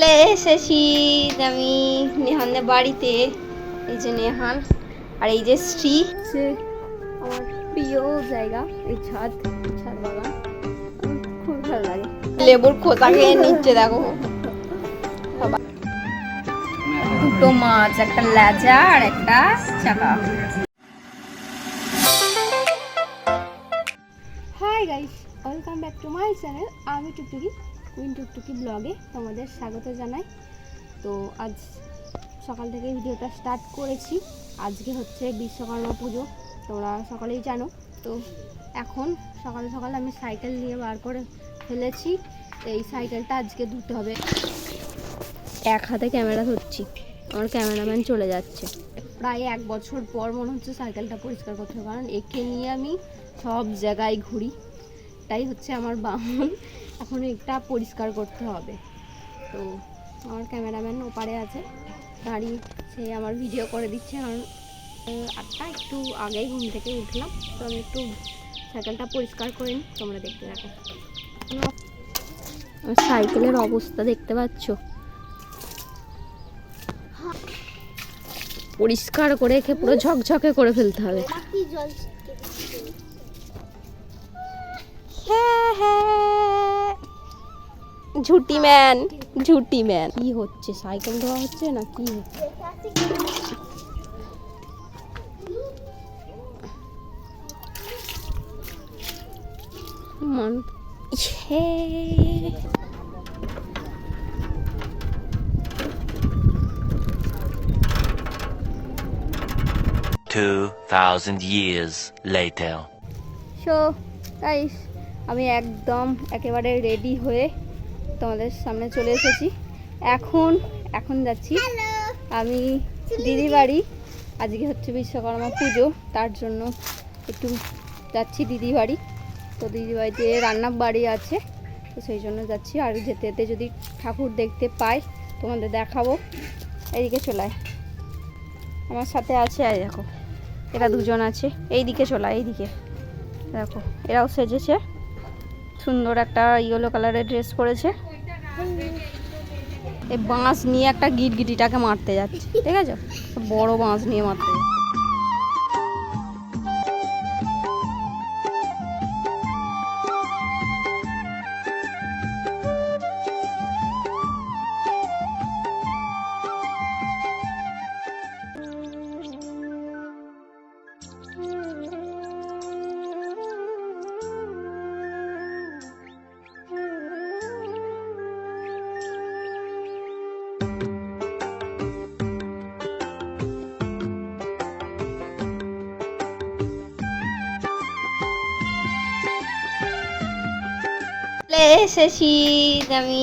চলে এসেছি আমি নেহানদের বাড়িতে এই যে নেহান আর এই যে শ্রী। সে আমার প্রিয় জায়গা এই ছাদ ছাদ বাগান। খুব ভালো লাগে। লেবুর খোসা খেয়ে নিচ্ছে দেখো। বাবা। দুটো মাছ একটা লেজা আর একটা চাকা। Hi guys welcome back to my channel আমি টুকটুকি কুইন টুকটুকি ব্লগে তোমাদের স্বাগত জানাই। তো আজ সকাল থেকে ভিডিওটা স্টার্ট করেছি। আজকে হচ্ছে বিশ্বকর্মা পুজো, তোমরা সকালেই জানো। তো এখন সকালে সকাল আমি সাইকেল নিয়ে বার করে ফেলেছি। এই সাইকেলটা আজকে ধুতে হবে। এক হাতে ক্যামেরা ধরছি, আমার ক্যামেরাম্যান চলে যাচ্ছে। প্রায় এক বছর পর মনে হচ্ছে সাইকেলটা পরিষ্কার করতে হবে, কারণ একে নিয়ে আমি সব জায়গায় ঘুরি। তাই হচ্ছে আমার বাহন এখন এটা পরিষ্কার করতে হবে। তো আমার ক্যামেরাম্যান ওপারে আছে। দাঁড়িয়ে সে আমার ভিডিও করে দিচ্ছে। কারণ আটটা একটু আগেই ঘুম থেকে উঠলাম। তো আমি একটু সাইকেলটা পরিষ্কার করে নিই। তোমরা দেখতে থাকো। আমার সাইকেলের অবস্থা দেখতে পাচ্ছ? পরিষ্কার করে রেখে পুরো ঝকঝকে করে ফেলতে হবে। হ্যাঁ হ্যাঁ। ঝুটি ম্যান ঝুটি ম্যান। কি হচ্ছে? সাইকেল ধোয়া হচ্ছে না কি মান হে Two thousand years later. So guys আমি একদম একেবারে রেডি হয়ে তোমাদের সামনে চলে এসেছি। এখন এখন যাচ্ছি। আমি দিদি বাড়ি। আজকে হচ্ছে বিশ্বকর্মা পুজো তার জন্য একটু যাচ্ছি দিদি বাড়ি। তো দিদি বাড়িতে রান্না বাড়ি আছে তো সেই জন্য যাচ্ছি। আর যেতে যেতে যদি ঠাকুর দেখতে পাই তোমাদের দেখাবো। এইদিকে চলায় আমার সাথে আছে আর দেখো। এরা দুজন আছে। এই এইদিকে চলায় এইদিকে। দেখো এরাও সেজেছে। সুন্দর একটা ইয়েলো কালারের ড্রেস পরেছে। এই বাঁশ নিয়ে একটা গিট গিটিটাকে মারতে যাচ্ছে, ঠিক আছে বড় বাঁশ নিয়ে মারতে যাচ্ছে। এসেছি আমি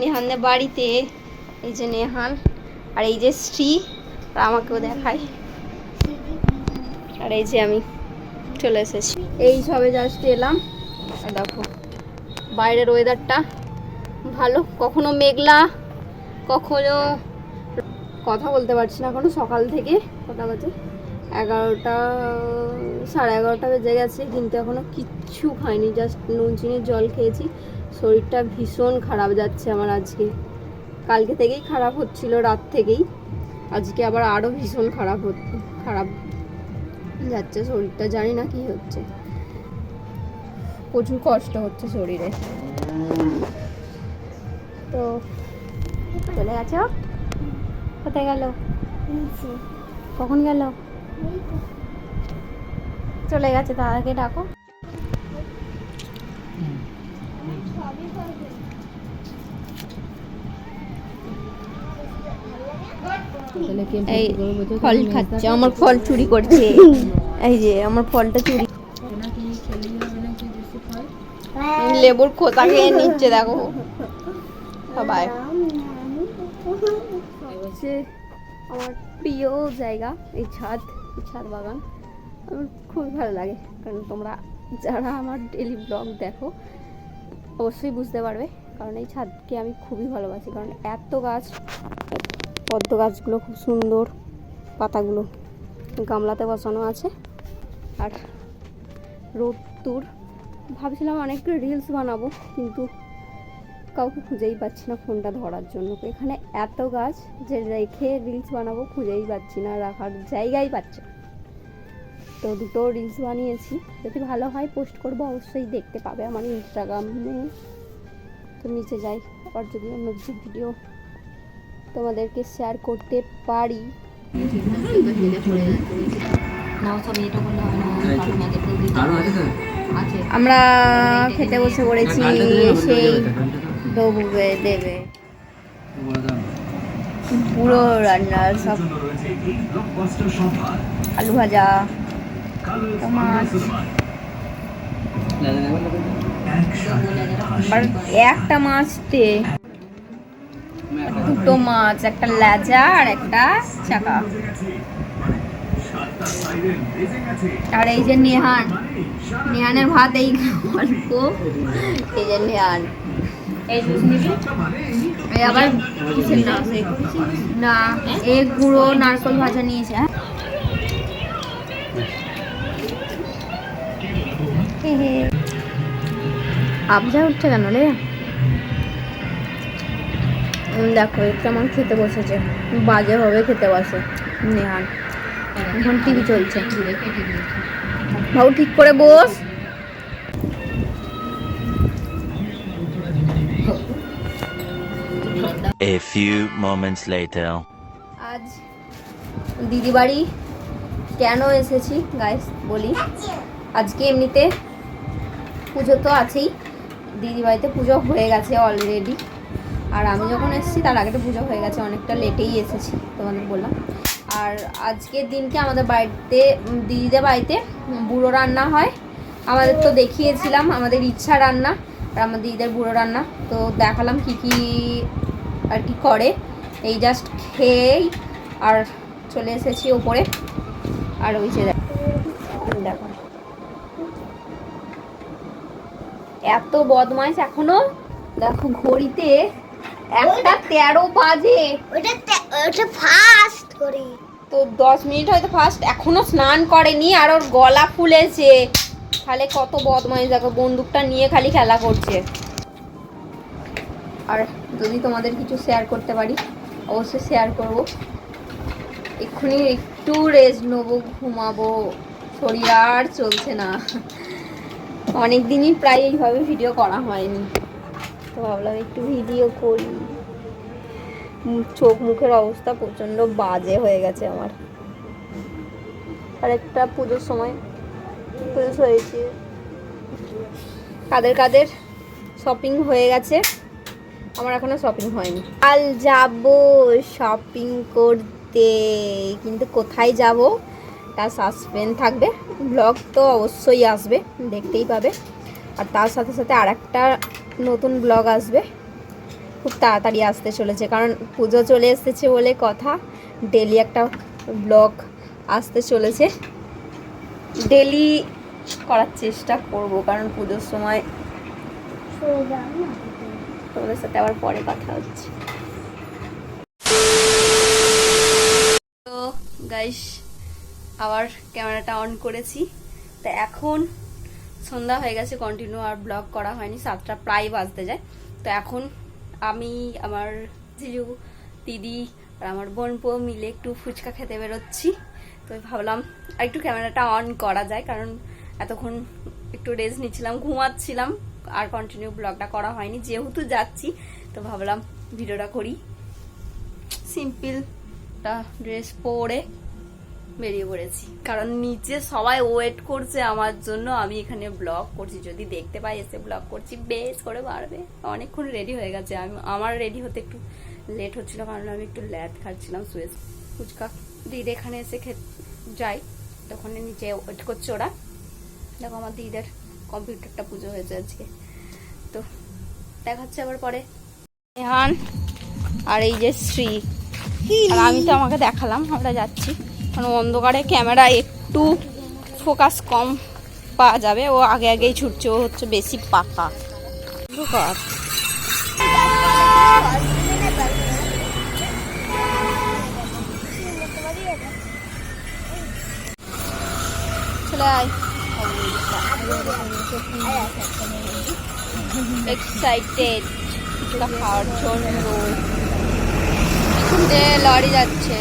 নেহানদের বাড়িতে, এই যে নেহান আর এই যে শ্রী আমাকেও দেখায়। আর এই যে আমি চলে এসেছি। এই সবে জাস্ট এলাম। দেখো, বাইরের ওয়েদারটা ভালো, কখনো মেঘলা, কখনো কথা বলতে পারছি না এখনও সকাল থেকে, কথা বাজে এগারোটা সাড়ে এগারোটা বেজে গেছে কিন্তু এখনও কিচ্ছু খাইনি জাস্ট নুন চিনির জল খেয়েছি। শরীরটা ভীষণ খারাপ যাচ্ছে আমার আজকে। কালকে থেকেই খারাপ হচ্ছিল রাত থেকেই। আজকে আবার আরও ভীষণ খারাপ খারাপ যাচ্ছে শরীরটা জানি না কি হচ্ছে। প্রচুর কষ্ট হচ্ছে শরীরে। তো চলে গেছে? কোথায় গেল? কখন গেল? চলে গেছে, দাদাকে ডাকো। এই ফল খাচ্ছে, আমার ফল চুরি করছে। এই যে, আমার ফলটা চুরি। লেবুর খোসা খেয়ে নিচ্ছে, দেখো। সবাই। আমার প্রিয় জায়গা, এই ছাদ। ছাদ বাগান। আমার খুবই ভালো লাগে, কারণ তোমরা যারা আমার ডেলি ব্লগ দেখো, অবশ্যই বুঝতে পারবে, কারণ এই ছাদকে আমি খুবই ভালোবাসি, কারণ এত গাছ, পদ্ম গাছগুলো খুব সুন্দর, পাতাগুলো, গামলাতে বসানো আছে, আর রোদ্দুর, ভাবছিলাম অনেক রিলস বানাবো, কিন্তু কাউকে খুঁজেই পাচ্ছি না ফোনটা ধরার জন্য। এখানে এত গাছ যে রেখে রিলস বানাবো খুঁজেই পাচ্ছি না রাখার জায়গাই পাচ্ছে তো দুটো রিলস বানিয়েছি যদি ভালো হয় পোস্ট করব অবশ্যই দেখতে পাবে আমার ইনস্টাগ্রামে তো নিচে যাই আবার যদি অন্য কিছু ভিডিও তোমাদেরকে শেয়ার করতে পারি। আমরা খেতে বসে পড়েছি সেই ডুবে দেবে। পুরো রান্না সব আলু ভাজা মাছ। একটা মাছতে দুটো মাছ একটা লেজা আর একটা চাকা। আর এই যে নেহান নেহানের ভাত এই অল্প। এই যে নেহান। এই এই আবার কিসের না? না এই গুঁড়ো নারকল ভাজা নিয়েছে হ্যাঁ। আবজা উঠছে কেন রে? দেখো কেমন খেতে বসেছে। বাজে হবে খেতে বসে নেহান। এখন টিভি চলছে। বাবু ঠিক করে বস। A few moments later. আজ দিদি বাড়ি কেন এসেছি গাইস বলি। আজকে এমনিতে পুজো তো আছেই। দিদি বাড়িতে পুজো হয়ে গেছে অলরেডি আর আমি যখন এসেছি, তার আগে তো পুজো হয়ে গেছে, অনেকটা লেটেই এসেছি, তোমাদের বললাম। আর আজকের দিনকে আমাদের বাড়িতে দিদিদের বাড়িতে বুড়ো রান্না হয়। আমাদের তো দেখিয়েছিলাম, আমাদের ইচ্ছা রান্না, আর আমার দিদিদের বুড়ো রান্না। তো দেখালাম কি কি আর কি করে এই জাস্ট খেয়েই আর চলে এসেছি ওপরে। আর ওই যে দেখো এত বদমাইশ এখনও? দেখো ঘড়িতে একটা তেরো বাজে। ওটা তে- ওটা ফাস্ট করে তো দশ মিনিট হয়তো ফার্স্ট এখনও স্নান করেনি আর ওর গলা ফুলেছে। তাহলে কত বদমাইশ দেখো বন্দুকটা নিয়ে খালি খেলা করছে। আর যদি তোমাদের কিছু শেয়ার করতে পারি, অবশ্যই শেয়ার করব। এক্ষুনি একটু রেস্ট নেব, ঘুমাবো, শরীর আর চলছে না। অনেক দিনই প্রায় এইভাবে ভিডিও করা হয়নি। তো ভাবলাম একটু ভিডিও করি। চোখ মুখের অবস্থা প্রচণ্ড বাজে হয়ে গেছে আমার। আর একটা পুজোর সময়, পুজো হয়েছে। কাদের কাদের শপিং হয়ে গেছে আমার এখনও শপিং হয়নি। কাল যাব শপিং করতে, কিন্তু কোথায় যাব তার সাসপেন্স থাকবে। ব্লগ তো অবশ্যই আসবে, দেখতেই পাবে। আর তার সাথে সাথে আর একটা নতুন ব্লগ আসবে। খুব তাড়াতাড়ি আসতে চলেছে, কারণ পুজো চলে এসেছে বলে কথা। ডেলি একটা ব্লগ আসতে চলেছে। ডেলি করার চেষ্টা করব, কারণ পুজোর সময় তোমাদের সাথে আবার পরে কথা হচ্ছে। তো গাইস আবার ক্যামেরাটা অন করেছি। তো এখন সন্ধ্যা হয়ে গেছে কন্টিনিউ আর ব্লগ করা হয়নি, সাতটা প্রায় বাজতে যায়। তো এখন আমি, আমার জিজু, দিদি আর আমার বোনপো মিলে একটু ফুচকা খেতে বেরোচ্ছি। তো ভাবলাম আর একটু ক্যামেরাটা অন করা যায়, কারণ এতক্ষণ একটু রেস্ট নিচ্ছিলাম, ঘুমাচ্ছিলাম। আর কন্টিনিউ ব্লগটা করা হয়নি, যেহেতু যাচ্ছি, তো ভাবলাম ভিডিওটা করি। সিম্পলটা ড্রেস পরে বেরিয়ে পড়েছি। কারণ নিচে সবাই ওয়েট করছে আমার জন্য, আমি এখানে ব্লগ করছি। যদি দেখতে পাই, এসে ব্লগ করছি, বেশ করে বাড়বে। অনেকক্ষণ রেডি হয়ে গেছে। আমি আমার রেডি হতে একটু লেট হচ্ছিল, কারণ আমি একটু ল্যাদ খাচ্ছিলাম সুয়েজ ফুচকা দিদি এখানে এসে খে যাই, তখন নিচে ওয়েট করছে ওরা। দেখো আমার দিদিদের কম্পিউটারটা পুজো হয়েছে আজকে তো দেখাচ্ছে আবার পরে। রেহান আর এই যে শ্রী। আমি তো আমাকে দেখালাম, আমরা যাচ্ছি। কারণ অন্ধকারে ক্যামেরা একটু ফোকাস কম পাওয়া যাবে, ও আগে আগেই ছুটছে, ও হচ্ছে বেশি পাকা। চলে আয়। এক্সাইটেড ফুচকা খাওয়ার জন্য লরি যাচ্ছে।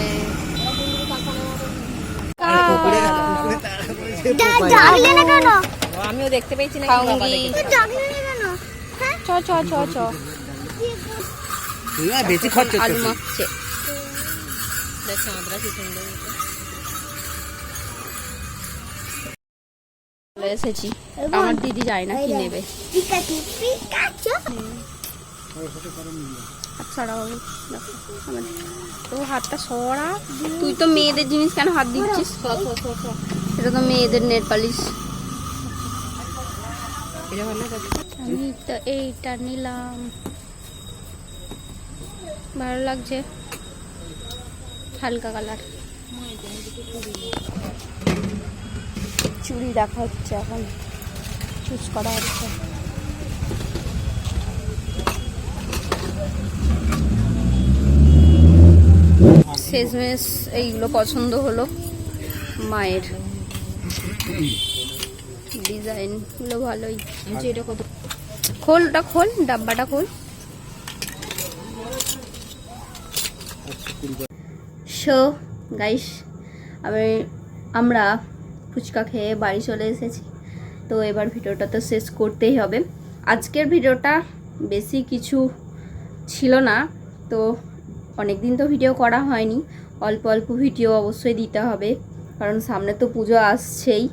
আমিও দেখতে পেয়েছি না হ্যাঁ? চ চ চ চ। বেশি খরচ আলু মাখছে। দেখ চাঁদরা কি সুন্দর এসেছি আমার দিদি যায় না কি নেবে। তো হাতটা সরা। তুই তো মেয়েদের জিনিস কেন হাত দিচ্ছিস? এটা তো মেয়েদের নেট পালিশ। আমি তো এইটা নিলাম। ভালো লাগছে। হালকা কালার। চুড়ি দেখা হচ্ছে এখন। চুজ করা হচ্ছে। শেষমেশ এইগুলো পছন্দ হলো মায়ের। ডিজাইনগুলো ভালোই। যে এটা কত? খোল ওটা খোল। ডাব্বাটা খোল শো গাইস আমি আমরা ফুচকা খেয়ে বাড়ি চলে এসেছি। তো এবার ভিডিওটা তো শেষ করতেই হবে। আজকের ভিডিওটা বেশি কিছু ছিল না। তো অনেক দিন তো ভিডিও করা হয়নি। অল্প অল্প ভিডিও অবশ্যই দিতে হবে। কারণ সামনে তো পুজো আসছেই।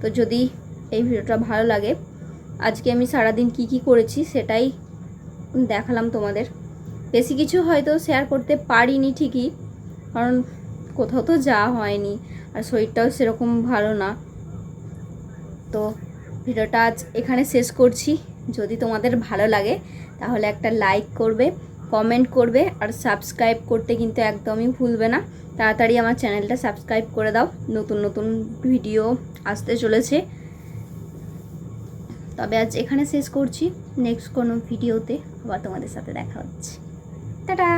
তো যদি এই ভিডিওটা ভালো লাগে, আজকে আমি সারাদিন কি কি করেছি সেটাই দেখালাম তোমাদের। বেশি কিছু হয়তো শেয়ার করতে পারিনি ঠিকই। কারণ কোথাও তো যাওয়া হয়নি, আর শরীরটাও সেরকম ভালো না। তো ভিডিওটা আজ এখানে শেষ করছি। যদি তোমাদের ভালো লাগে, তাহলে একটা লাইক করবে কমেন্ট করবে, আর সাবস্ক্রাইব করতে কিন্তু একদমই ভুলবে না। তাড়াতাড়ি আমার চ্যানেলটা সাবস্ক্রাইব করে দাও। নতুন নতুন ভিডিও আসতে চলেছে। তবে আজ এখানে শেষ করছি। নেক্সট কোনো ভিডিওতে আবার তোমাদের সাথে দেখা হচ্ছে। টাটা!